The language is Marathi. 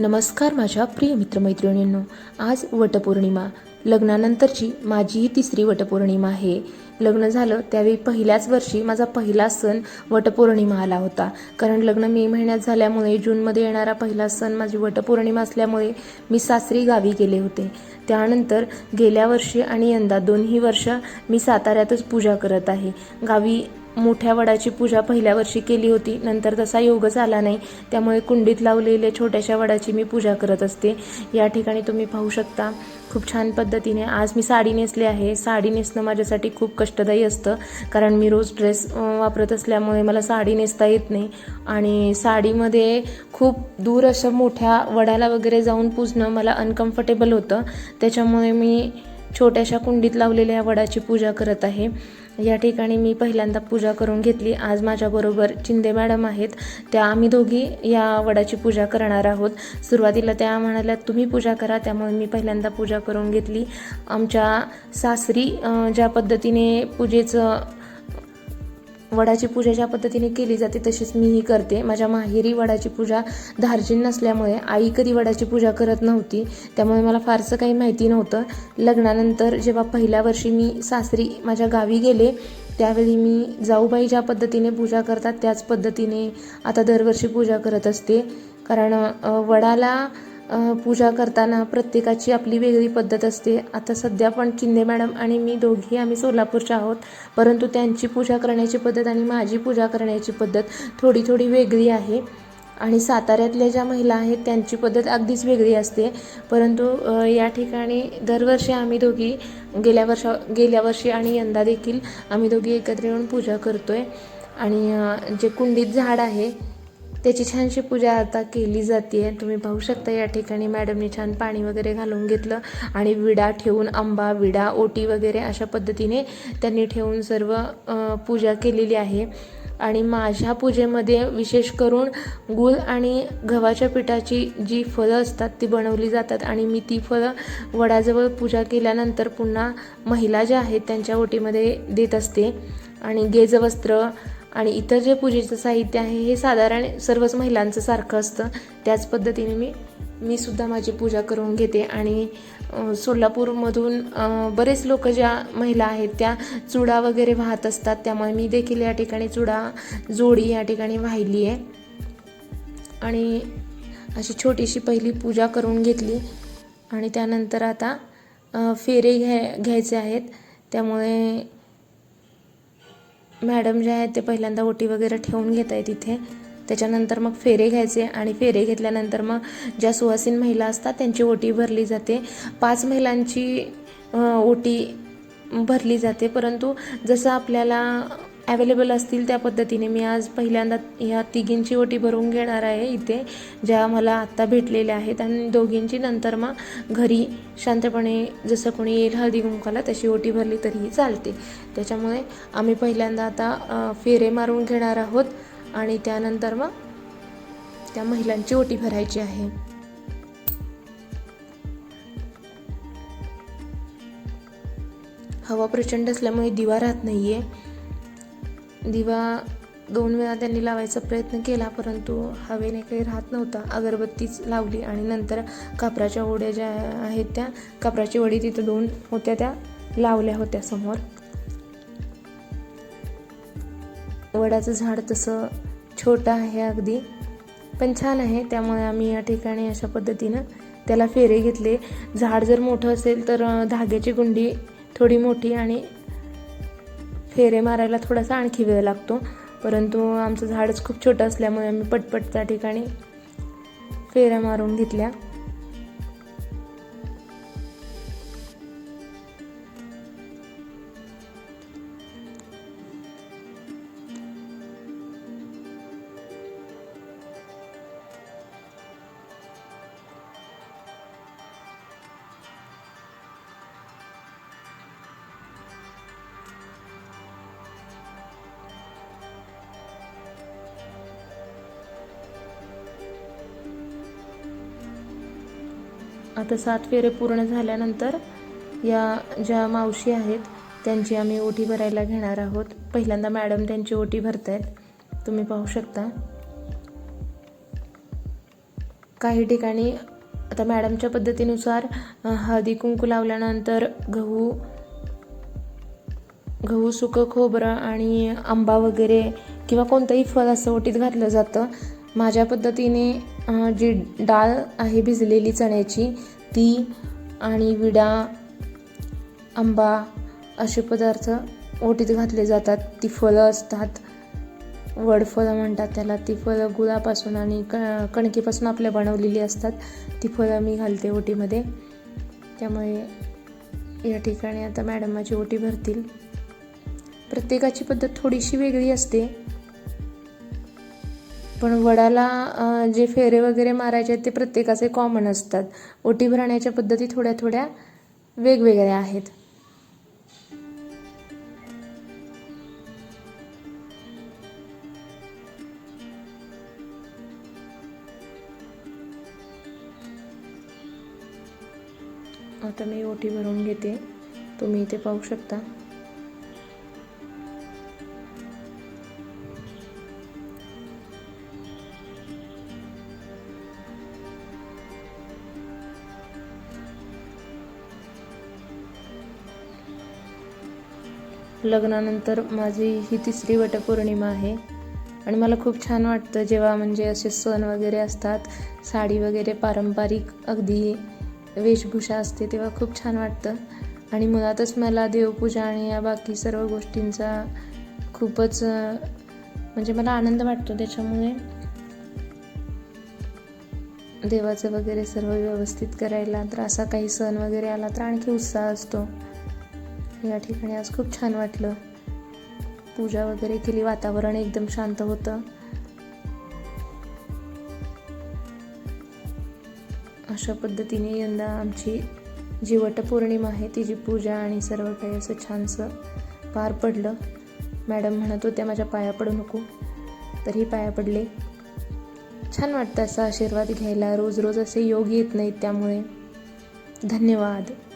नमस्कार माझ्या प्रिय मित्रमैत्रिणींनो आज वटपौर्णिमा. लग्नानंतरची माझी ही तिसरी वटपौर्णिमा आहे. लग्न झालं त्यावेळी पहिल्याच वर्षी माझा पहिला सण वटपौर्णिमा आला होता. कारण लग्न मे महिन्यात झाल्यामुळे जूनमध्ये येणारा पहिला सण माझी वटपौर्णिमा असल्यामुळे मी सासरी गावी गेले होते. त्यानंतर गेल्या वर्षी आणि यंदा दोन्ही वर्ष मी साताऱ्यातच पूजा करत आहे. गावी मोठ्या वडाची पूजा पहिल्या वर्षी केली होती. नंतर तसा योगच आला नाही. त्यामुळे कुंडीत लावलेल्या छोट्याशा वडाची मी पूजा करत असते. या ठिकाणी तुम्ही पाहू शकता खूप छान पद्धतीने आज मी साडी नेसली आहे. साडी नेसणं माझ्यासाठी खूप कष्टदायी असतं. कारण मी रोज ड्रेस वापरत असल्यामुळे मला साडी नेसता येत नाही. आणि साडीमध्ये खूप दूर अशा मोठ्या वडाला वगैरे जाऊन पुजणं मला अनकम्फर्टेबल होतं. त्याच्यामुळे मी छोट्याशा कुंडीत लावलेल्या या वडाची पूजा करत आहे. या ठिकाणी मी पहिल्यांदा पूजा करून घेतली. आज माझ्याबरोबर चिंदे मॅडम आहेत. त्या आम्ही दोघी या वडाची पूजा करणार आहोत. सुरुवातीला त्या म्हणाल्या तुम्ही पूजा करा. त्यामुळे मी पहिल्यांदा पूजा करून घेतली. आमच्या सासरी ज्या पद्धतीने पूजेचं वडाची पूजा ज्या पद्धतीने केली जाते तशीच मीही करते. माझ्या माहेरी वडाची पूजा धार्जिन नसल्यामुळे आई कधी वडाची पूजा करत नव्हती. त्यामुळे मला फारसं काही माहिती नव्हतं. लग्नानंतर जेव्हा पहिल्या वर्षी मी सासरी माझ्या गावी गेले त्यावेळी मी जाऊबाई ज्या पद्धतीने पूजा करतात त्याच पद्धतीने आता दरवर्षी पूजा करत असते. कारण वडाला पूजा करताना प्रत्येकाची आपली वेगळी पद्धत असते. आता सध्या पण चिंदे मॅडम आणि मी दोघी आम्ही सोलापूरच्या आहोत. परंतु त्यांची पूजा करण्याची पद्धत आणि माझी पूजा करण्याची पद्धत थोडी थोडी वेगळी आहे. आणि साताऱ्यातल्या ज्या महिला आहेत त्यांची पद्धत अगदीच वेगळी असते. परंतु या ठिकाणी दरवर्षी आम्ही दोघी गेल्या वर्षा गेल्या वर्षी आणि यंदा देखील आम्ही दोघी एकत्र येऊन पूजा करतो आहे आणि जे कुंडीत झाड आहे त्याची छानशी पूजा आता केली जाते तुम्ही पाहू शकता या ठिकाणी मॅडमने छान पाणी वगैरे घालून घेतलं आणि विडा ठेवून आंबा विडा ओटी वगैरे अशा पद्धतीने त्यांनी ठेवून सर्व पूजा केलेली आहे. आणि माझ्या पूजेमध्ये विशेष करून गूळ आणि गव्हाच्या पिठाची जी फळं असतात ती बनवली जातात आणि मी ती फळं वडाजवळ पूजा केल्यानंतर पुन्हा महिला ज्या आहेत त्यांच्या ओटीमध्ये देत असते. आणि गेजवस्त्र आणि इतर जे पूजेचं साहित्य आहे हे साधारण सर्वच महिलांचं सारखं असतं. त्याच पद्धतीने मी मी सुद्धा माझी पूजा करून घेते. आणि सोलापूरमधून बरेच लोक ज्या महिला आहेत त्या चुडा वगैरे वाहत असतात. त्यामुळे मी देखील या ठिकाणी चुडा जोडी या ठिकाणी वाहिली आहे. आणि अशी छोटीशी पहिली पूजा करून घेतली. आणि त्यानंतर आता फेरे घ्याय घ्यायचे आहेत. त्यामुळे मॅडम जे आहेत ते पहिल्यांदा ओटी वगैरे ठेवून घेत आहेत इथे. त्याच्यानंतर मग फेरे घ्यायचे आणि फेरे घेतल्यानंतर मग ज्या सुवासीन महिला असतात त्यांची ओटी भरली जाते. पाच महिलांची ओटी भरली जाते. परंतु जसं आपल्याला अवेलेबल असतील त्या पद्धतीने. मी आज पहिल्यांदा ह्या तिघींची ओटी भरून घेणार आहे इथे ज्या मला आत्ता भेटलेल्या आहेत. आणि दोघींची नंतर मग घरी शांतपणे जसं कोणी येईल हळदी कुंकाला तशी ओटी भरली तरीही चालते. त्याच्यामुळे आम्ही पहिल्यांदा आता फेरे मारून घेणार आहोत. आणि त्यानंतर मग त्या महिलांची ओटी भरायची आहे. हवा प्रचंड असल्यामुळे दिवा राहत नाही आहे दिवा दोन वेळा त्यांनी लावायचा प्रयत्न केला परंतु हवेने काही राहत नव्हता. अगरबत्तीच लावली आणि नंतर कापराच्या ओढ्या ज्या आहेत त्या कापराची वडी तिथं दोन होत्या त्या लावल्या होत्या समोर. वडाचं झाड तसं छोटं आहे अगदी पण छान आहे. त्यामुळे आम्ही या ठिकाणी अशा पद्धतीनं त्याला फेरे घेतले. झाड जर मोठं असेल तर धाग्याची गुंडी थोडी मोठी आणि फेरे मारायला थोडासा आणखी वेळ लागतो. परंतु आमचं झाडच खूप छोटं असल्यामुळे आम्ही पटपट त्या ठिकाणी फेऱ्या मारून घेतल्या. आता सात फेरे पूर्ण झाल्यानंतर या ज्या मावशी आहेत त्यांची आम्ही ओटी भरायला घेणार आहोत. पहिल्यांदा मॅडम त्यांची ओटी भरत आहेत तुम्ही पाहू शकता. काही ठिकाणी आता मॅडमच्या पद्धतीनुसार हळदी कुंकू लावल्यानंतर गहू गहू सुकं खोबरं आणि आंबा वगैरे किंवा कोणतंही फळ असं ओटीत घातलं जातं. माझ्या पद्धतीने जी डाळ आहे भिजलेली चण्याची ती आणि विडा आंबा असे पदार्थ ओटीत घातले जातात. ती फळं असतात. वडफळं म्हणतात त्याला. ती फळं गुळापासून आणि क कणकेपासून आपल्या बनवलेली असतात. ती फळं मी घालते ओटीमध्ये. त्यामुळे या ठिकाणी आता मॅडम माझी ओटी भरतील. प्रत्येकाची पद्धत थोडीशी वेगळी असते. पण वडाला जे फेरे वगैरे मारायचे आहेत ते प्रत्येकाचे कॉमन असतात. ओटी भरण्याच्या पद्धती थोड्या थोड्या वेगवेगळ्या आहेत. आता मी ओटी भरून घेते. तुम्ही इथे पाहू शकता. लग्नानंतर माझी ही तिसरी वटपौर्णिमा आहे. आणि मला खूप छान वाटतं जेव्हा म्हणजे असे सण वगैरे असतात साडी वगैरे पारंपरिक अगदी वेशभूषा असते तेव्हा खूप छान वाटतं. आणि मुळातच मला देवपूजा आणि या बाकी सर्व गोष्टींचा खूपच म्हणजे मला आनंद वाटतो त्याच्यामुळे देवाचं वगैरे सर्व व्यवस्थित करायला तर असा काही सण वगैरे आला तर आणखी उत्साह असतो. या ठिकाणी आज खूप छान वाटलं. पूजा वगैरे केली वातावरण एकदम शांत होतं. अशा पद्धतीने यंदा आमची जी वटपौर्णिमा आहे. तिची पूजा आणि सर्व काही असं छानसं पार पडलं. मॅडम म्हणत होत्या माझ्या पाया पडू नको. तरी पाया पडले. छान वाटतं असा आशीर्वाद घ्यायला. रोज रोज असे योग येत नाहीत त्यामुळे. धन्यवाद.